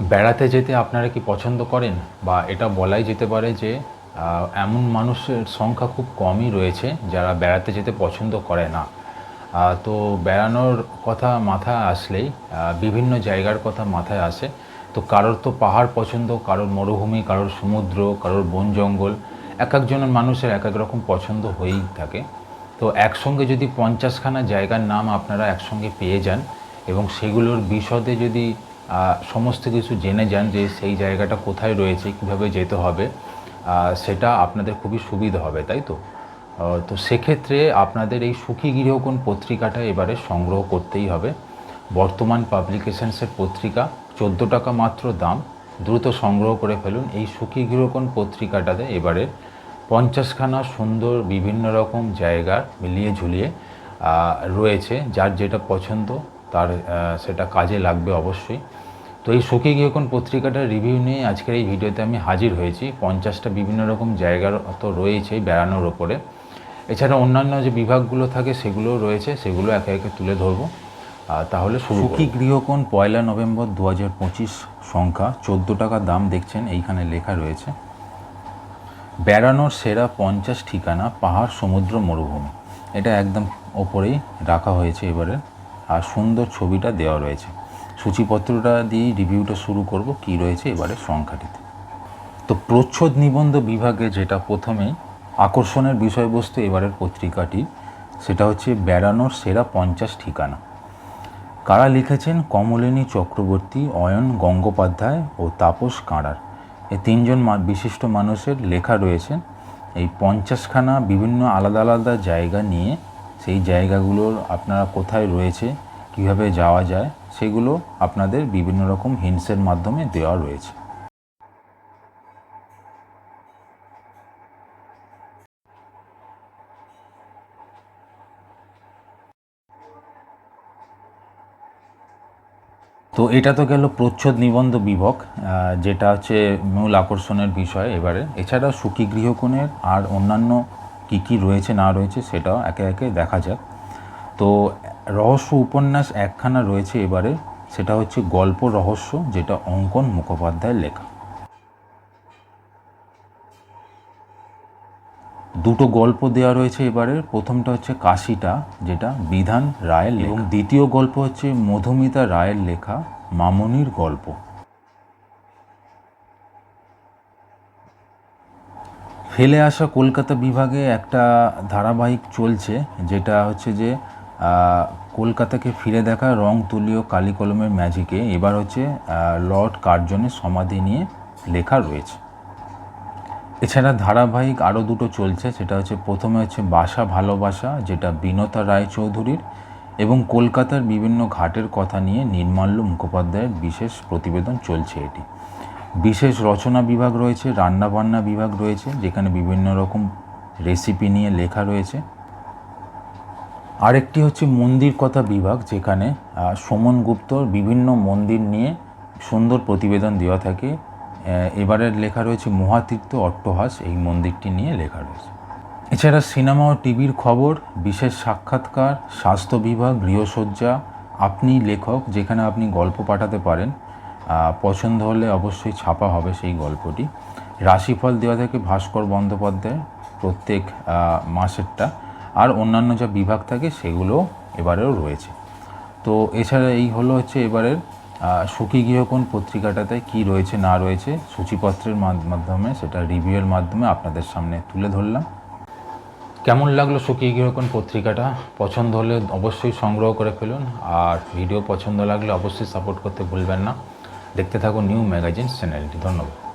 বেড়াতে যেতে আপনারা কি পছন্দ করেন? বা এটা বলাই যেতে পারে যে এমন মানুষের সংখ্যা খুব কমই রয়েছে যারা বেড়াতে যেতে পছন্দ করে না। তো বেড়ানোর কথা মাথায় আসলেই বিভিন্ন জায়গার কথা মাথায় আসে। তো কারোর তো পাহাড় পছন্দ, কারোর মরুভূমি, কারোর সমুদ্র, কারোর বন জঙ্গল, এক একজনের মানুষের এক এক রকম পছন্দ হয়েই থাকে। তো একসঙ্গে যদি পঞ্চাশখানা জায়গার নাম আপনারা একসঙ্গে পেয়ে যান এবং সেগুলোর বিশদে যদি সমস্ত কিছু জেনে যান যে সেই জায়গাটা কোথায় রয়েছে, কীভাবে যেতে হবে সেটা আপনাদের খুবই সুবিধা হবে, তাই তো? তো সেক্ষেত্রে আপনাদের এই সুখী গৃহকোণ পত্রিকাটা এবারে সংগ্রহ করতেই হবে। বর্তমান পাবলিকেশনসের পত্রিকা, চোদ্দ টাকা মাত্র দাম, দ্রুত সংগ্রহ করে ফেলুন। এই সুখী গৃহকোণ পত্রিকাটাতে এবারে পঞ্চাশখানা সুন্দর বিভিন্ন রকম জায়গা মিলিয়ে ঝুলিয়ে রয়েছে, যার যেটা পছন্দ তার সেটা কাজে লাগবে অবশ্যই। তো এই সুখী গৃহকোণ পত্রিকাটার রিভিউ নিয়ে আজকের এই ভিডিওতে আমি হাজির হয়েছি। পঞ্চাশটা বিভিন্ন রকম জায়গার তো রয়েছেই বেড়ানোর ওপরে। এছাড়া অন্যান্য যে বিভাগগুলো থাকে সেগুলোও রয়েছে সেগুলো একে একে তুলে ধরবো। তাহলে সুখী গৃহকোণ পয়লা নভেম্বর দু হাজার পঁচিশ সংখ্যা চোদ্দ টাকা দাম দেখছেন এইখানে লেখা রয়েছে। বেড়ানোর সেরা পঞ্চাশ ঠিকানা পাহাড় সমুদ্র মরুভূমি। এটা একদম ওপরেই রাখা হয়েছে এবারে। আর সুন্দর ছবিটা দেওয়া রয়েছে। সূচিপত্রটা দিয়েই রিভিউটা শুরু করব কি রয়েছে এবারে সংখ্যাটিতে। তো প্রচ্ছদ নিবন্ধ বিভাগে যেটা প্রথমেই আকর্ষণের বিষয়বস্তু এবারের পত্রিকাটি সেটা হচ্ছে বেড়ানোর সেরা পঞ্চাশ ঠিকানা। কারা লিখেছেন কমলিনী চক্রবর্তী, অয়ন গঙ্গোপাধ্যায় ও তাপস কাঁড়ার। এই তিনজন বিশিষ্ট মানুষের লেখা রয়েছে। এই পঞ্চাশখানা বিভিন্ন আলাদা আলাদা জায়গা নিয়ে সেই জায়গাগুলোর আপনারা কোথায় রয়েছে, কীভাবে যাওয়া যায়, সেগুলো আপনাদের বিভিন্ন রকম হিন্টসের মাধ্যমে দেওয়া রয়েছে। তো এটা তো গেল প্রচ্ছদ নিবন্ধ বিভক যেটা হচ্ছে মূল আকর্ষণের বিষয় এবারে। এছাড়া সুখী গৃহকোণের আর অন্যান্য কি কি রয়েছে না রয়েছে সেটাও একে একে দেখা যাক। তো রহস্য উপন্যাস একখানা রয়েছে এবারে সেটা হচ্ছে গল্প রহস্য যেটা অঙ্কন মুখোপাধ্যায়ের লেখা। দুটো গল্প দেওয়া রয়েছে এবারে প্রথমটা হচ্ছে কাশিটা যেটা বিধান রায়ের এবং দ্বিতীয় গল্প হচ্ছে মধুমিতা রায়ের লেখা মামনির গল্প। ফেলে আসা কলকাতা বিভাগে একটা ধারাবাহিক চলছে, যেটা হচ্ছে যে কলকাতাকে ফিরে দেখা রং তুলীয় কালি কলমের ম্যাজিকে। এবার হচ্ছে লর্ড কার্জনের সমাধি নিয়ে লেখা রয়েছে। এছাড়া ধারাবাহিক আরও দুটো চলছে, সেটা হচ্ছে, প্রথমে হচ্ছে বাসা ভালোবাসা, যেটা বিনতা রায়চৌধুরীর এবং কলকাতার বিভিন্ন ঘাটের কথা নিয়ে নির্মাল্য মুখোপাধ্যায়ের বিশেষ প্রতিবেদন চলছে এটি। বিশেষ রচনা বিভাগ রয়েছে, রান্নাবান্না বিভাগ রয়েছে, যেখানে বিভিন্ন রকম রেসিপি নিয়ে লেখা রয়েছে। আরেকটি হচ্ছে মন্দির কথা বিভাগ, যেখানে সোমন গুপ্তর বিভিন্ন মন্দির নিয়ে সুন্দর প্রতিবেদন দেওয়া থাকে। এবারের লেখা রয়েছে মহাতীর্থ অট্টহাস, এই মন্দিরটি নিয়ে লেখা রয়েছে। এছাড়া সিনেমা ও টিভির খবর, বিশেষ সাক্ষাৎকার, স্বাস্থ্য বিভাগ, গৃহসজ্জা, আপনি লেখক, যেখানে আপনি গল্প পাঠাতে পারেন। পছন্দ হলে অবশ্যই ছাপা হবে সেই গল্পটি। রাশিফল দেওয়া থাকে ভাস্কর বন্দ্যোপাধ্যায় প্রত্যেক মাসেরটা। আর অন্যান্য যা বিভাগ থাকে সেগুলো এবারেও রয়েছে। তো এছাড়া এই হলো হচ্ছে এবারের সুখী গৃহকোণ পত্রিকাটাতে কি রয়েছে, না রয়েছে, সূচিপত্রের মাধ- মাধ্যমে, সেটা রিভিউয়ের মাধ্যমে আপনাদের সামনে তুলে ধরলাম। কেমন লাগল সুখী গৃহকোণ পত্রিকাটা? পছন্দ হলে অবশ্যই সংগ্রহ করে ফেলুন। আর ভিডিও পছন্দ লাগলে অবশ্যই সাপোর্ট করতে ভুলবেন না। দেখতে থাকুন নিউ ম্যাগাজিন চ্যানেলটি। ধন্যবাদ।